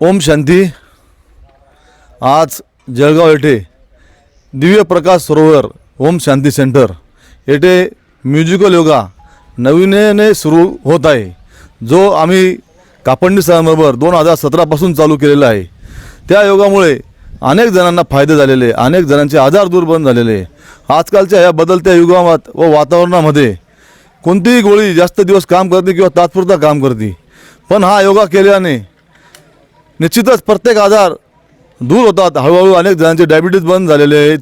ओम शांती. आज जळगाव येथे दिव्य प्रकाश सरोवर ओम शांती सेंटर येथे म्युझिकल योगा नवीनेने सुरू होत आहे. जो आम्ही कापंडी सरांबरोबर दोन हजार सतरापासून चालू केलेला आहे. त्या योगामुळे अनेक जणांना फायदे झालेले अनेक जणांचे आजार दूर बंद झालेले. आजकालच्या ह्या बदलत्या युगामात व वातावरणामध्ये कोणतीही गोळी जास्त दिवस काम करते किंवा तात्पुरता काम करते. पण हा योगा केल्याने निश्चितच प्रत्येक आजार दूर होतात. हळूहळू अनेक जणांचे डायबिटीज बंद झालेले आहेत.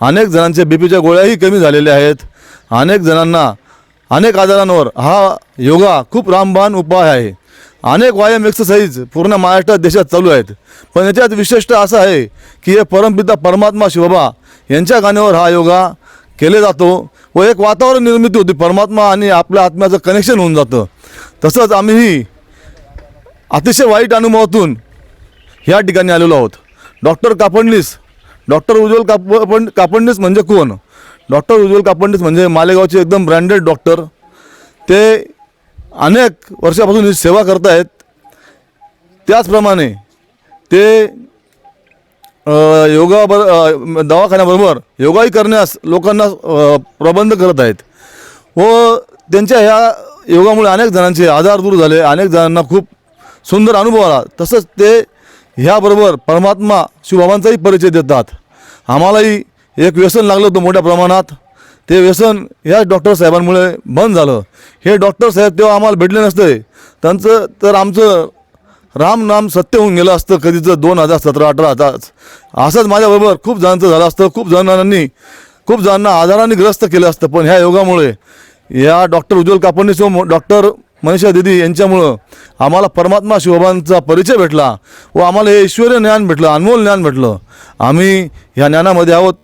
अनेक जणांचे बी पीच्या गोळ्याही कमी झालेल्या आहेत. अनेक जणांना अनेक आजारांवर हा योगा खूप रामबाण उपाय आहे. अनेक व्यायाम एक्सरसाइज पूर्ण महाराष्ट्रात देशात चालू आहेत. पण याच्यात विशिष्ट असं आहे की हे परमपिता परमात्मा शिवबा यांच्या गाण्यावर हा योगा केले जातो व एक वातावरण निर्मिती होती. परमात्मा आणि आपल्या आत्म्याचं कनेक्शन होऊन जातं. तसंच आम्हीही अतिशय वाईट अनुभवातून ह्या ठिकाणी आलेलो आहोत. डॉक्टर कापडणीस डॉक्टर उज्ज्वल कापड कापडणीस म्हणजे कोण? डॉक्टर उज्ज्वल कापडणीस म्हणजे मालेगावचे एकदम ब्रँडेड डॉक्टर. ते अनेक वर्षापासून ही सेवा करत आहेत त्याचप्रमाणे ते योगा दवाखान्याबरोबर योगाही करण्यास लोकांना प्रबंध करत आहेत व त्यांच्या ह्या योगामुळे अनेक जणांचे आजार दूर झाले अनेक जणांना खूप सुंदर अनुभव आला. तसंच ते ह्याबरोबर परमात्मा शिवबाबांचाही परिचय देतात. आम्हालाही एक व्यसन लागलं होतं मोठ्या प्रमाणात. ते व्यसन ह्याच डॉक्टर साहेबांमुळे बंद झालं. हे डॉक्टर साहेब तेव्हा आम्हाला भेटले नसते. त्यांचं तर आमचं राम नाम सत्य होऊन गेलं असतं कधीचं दोन हजार सतरा अठरा हजार. असंच माझ्याबरोबर खूप जणांचं झालं असतं. खूप जणांनी खूप जणांना आजाराने ग्रस्त केलं असतं. पण ह्या योगामुळे या डॉक्टर उज्ज्वल कापडणीसह डॉक्टर मनीषा दिदी यांच्यामुळं आम्हाला परमात्मा शिवबांचा परिचय भेटला व आम्हाला हे ईश्वरीय ज्ञान भेटलं अनमोल ज्ञान भेटलं. आम्ही ह्या ज्ञानामध्ये आहोत.